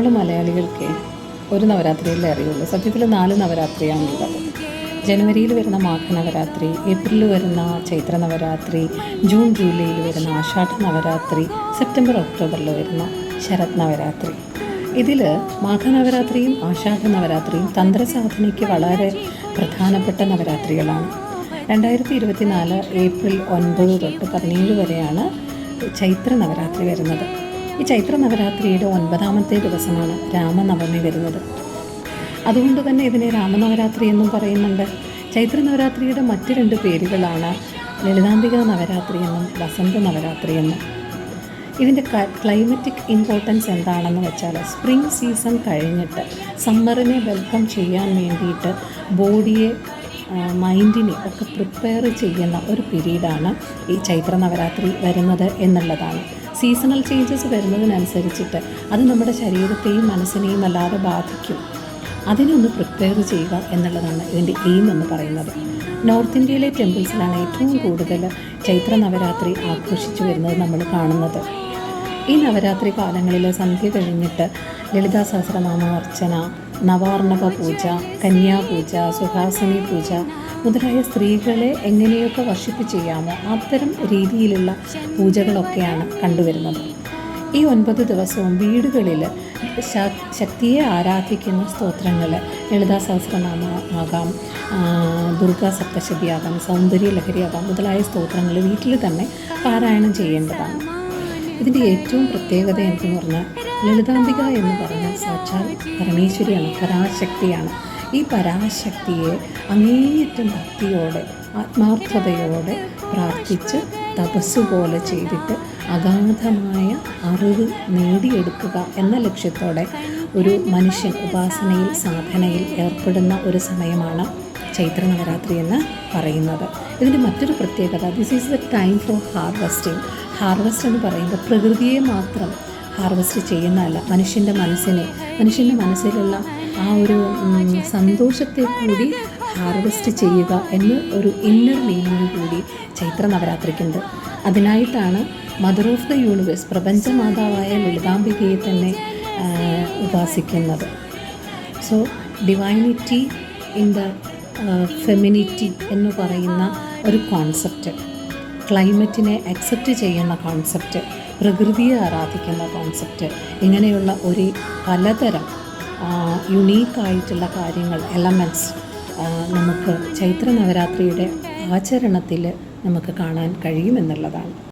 നമ്മൾ മലയാളികൾക്ക് ഒരു നവരാത്രിയല്ലേ അറിയുള്ളൂ. സത്യത്തിൽ നാല് നവരാത്രിയാണുള്ളത് ജനുവരിയിൽ വരുന്ന മാഘ നവരാത്രി ഏപ്രിലിൽ വരുന്ന ചൈത്ര നവരാത്രി ജൂൺ ജൂലൈയിൽ വരുന്ന ആഷാഢ നവരാത്രി സെപ്റ്റംബർ ഒക്ടോബറിൽ വരുന്ന ശരത് നവരാത്രി. ഇതിൽ മാഘനവരാത്രിയും ആഷാഢ നവരാത്രിയും തന്ത്രസാധനയ്ക്ക് വളരെ പ്രധാനപ്പെട്ട നവരാത്രികളാണ്. രണ്ടായിരത്തി ഇരുപത്തിനാല് ഏപ്രിൽ ഒൻപത് തൊട്ട് പതിനേഴ് വരെയാണ് ചൈത്ര നവരാത്രി വരുന്നത്. ഈ ചൈത്ര നവരാത്രിയുടെ ഒൻപതാമത്തെ ദിവസമാണ് രാമനവമി വരുന്നത്. അതുകൊണ്ട് തന്നെ ഇതിനെ രാമനവരാത്രി എന്നും പറയുന്നുണ്ട്. ചൈത്ര നവരാത്രിയുടെ മറ്റു രണ്ട് പേരുകളാണ് ലളിതാംബിക നവരാത്രി എന്നും വസന്ത നവരാത്രി എന്നും. ഇതിന്റെ ക്ലൈമറ്റിക് ഇമ്പോർട്ടൻസ് എന്താണെന്ന് വെച്ചാൽ സ്പ്രിംഗ് സീസൺ കഴിഞ്ഞിട്ട് സമ്മറിനെ വെൽക്കം ചെയ്യാൻ വേണ്ടിയിട്ട് ബോഡിയെ മൈൻഡിനെ ഒക്കെ പ്രിപ്പയർ ചെയ്യുന്ന ഒരു പീരീഡാണ് ഈ ചൈത്ര നവരാത്രി വരുന്നത് എന്നുള്ളതാണ്. സീസണൽ ചേഞ്ചസ് വരുന്നതിനനുസരിച്ചിട്ട് അത് നമ്മുടെ ശരീരത്തെയും മനസ്സിനെയും അല്ലാതെ ബാധിക്കും. അതിനൊന്ന് പ്രിപ്പയർ ചെയ്യുക എന്നുള്ളതാണ് ഇതിന്റെ എയിം എന്ന് പറയുന്നത്. നോർത്ത് ഇന്ത്യയിലെ ടെമ്പിൾസിലാണ് ഏറ്റവും കൂടുതൽ ചൈത്ര നവരാത്രി ആഘോഷിച്ചു വരുന്നത് നമ്മൾ കാണുന്നത്. ഈ നവരാത്രി കാലങ്ങളിൽ സന്ധ്യ കഴിഞ്ഞിട്ട് ലളിതാ സഹസ്രനാമ അർച്ചന നവാർണവ പൂജ കന്യാപൂജ സുഹാസിനി പൂജ മുതലായ സ്ത്രീകളെ എങ്ങനെയൊക്കെ വർഷിപ്പ് ചെയ്യാമോ അത്തരം രീതിയിലുള്ള പൂജകളൊക്കെയാണ് കണ്ടുവരുന്നത്. ഈ ഒൻപത് ദിവസവും വീടുകളിൽ ശക്തിയെ ആരാധിക്കുന്ന സ്തോത്രങ്ങൾ ലളിതാ സഹസ്രനാമ ആകാം ദുർഗാ സപ്തശതിയാകാം സൗന്ദര്യ ലഹരിയാകാം മുതലായ സ്തോത്രങ്ങൾ വീട്ടിൽ തന്നെ പാരായണം ചെയ്യേണ്ടതാണ്. ഇതിന്റെ ഏറ്റവും പ്രത്യേകത എന്തെന്ന് പറഞ്ഞാൽ ലളിതാംബിക എന്ന് പറഞ്ഞാൽ സാക്ഷാൽ പരമേശ്വരിയാണ് പരാശക്തിയാണ്. ഈ പരാശക്തിയെ അങ്ങേയറ്റം ഭക്തിയോടെ ആത്മാർത്ഥതയോടെ പ്രാർത്ഥിച്ച് തപസ് പോലെ ചെയ്തിട്ട് അഗാധമായ അറിവ് നേടിയെടുക്കുക എന്ന ലക്ഷ്യത്തോടെ ഒരു മനുഷ്യൻ ഉപാസനയിൽ സാധനയിൽ ഏർപ്പെടുന്ന ഒരു സമയമാണ് ചൈത്ര നവരാത്രി എന്ന് പറയുന്നത്. ഇതിന്റെ മറ്റൊരു പ്രത്യേകത this is the time for harvesting harvest എന്ന് പറയുമ്പോൾ പ്രകൃതിയെ മാത്രം ഹാർവസ്റ്റ് ചെയ്യുന്നതല്ല മനുഷ്യന്റെ മനസ്സിനെ മനുഷ്യന്റെ മനസ്സിലുള്ള ആ ഒരു സന്തോഷത്തെ കൂടി ഹാർവസ്റ്റ് ചെയ്യുക എന്ന് ഒരു ഇന്നർ മീനിങ് കൂടി ചൈത്ര നവരാത്രിക്കുണ്ട്. അതിനായിട്ടാണ് മദർ ഓഫ് ദ യൂണിവേഴ്സ് പ്രപഞ്ചമാതാവായ ലളിതാംബികയെ തന്നെ ഉപാസിക്കുന്നത്. So divinity in the femininity എന്ന് പറയുന്ന ഒരു കോൺസെപ്റ്റ് ക്ലൈമറ്റിനെ അക്സെപ്റ്റ് ചെയ്യുന്ന കോൺസെപ്റ്റ് പ്രകൃതിയെ ആരാധിക്കുന്ന കോൺസെപ്റ്റ് ഇങ്ങനെയുള്ള ഒരു പലതരം യുണീക്കായിട്ടുള്ള കാര്യങ്ങൾ എലമെന്റ്സ് നമുക്ക് ചൈത്ര നവരാത്രിയുടെ ആചരണത്തിൽ നമുക്ക് കാണാൻ കഴിയുമെന്നുള്ളതാണ്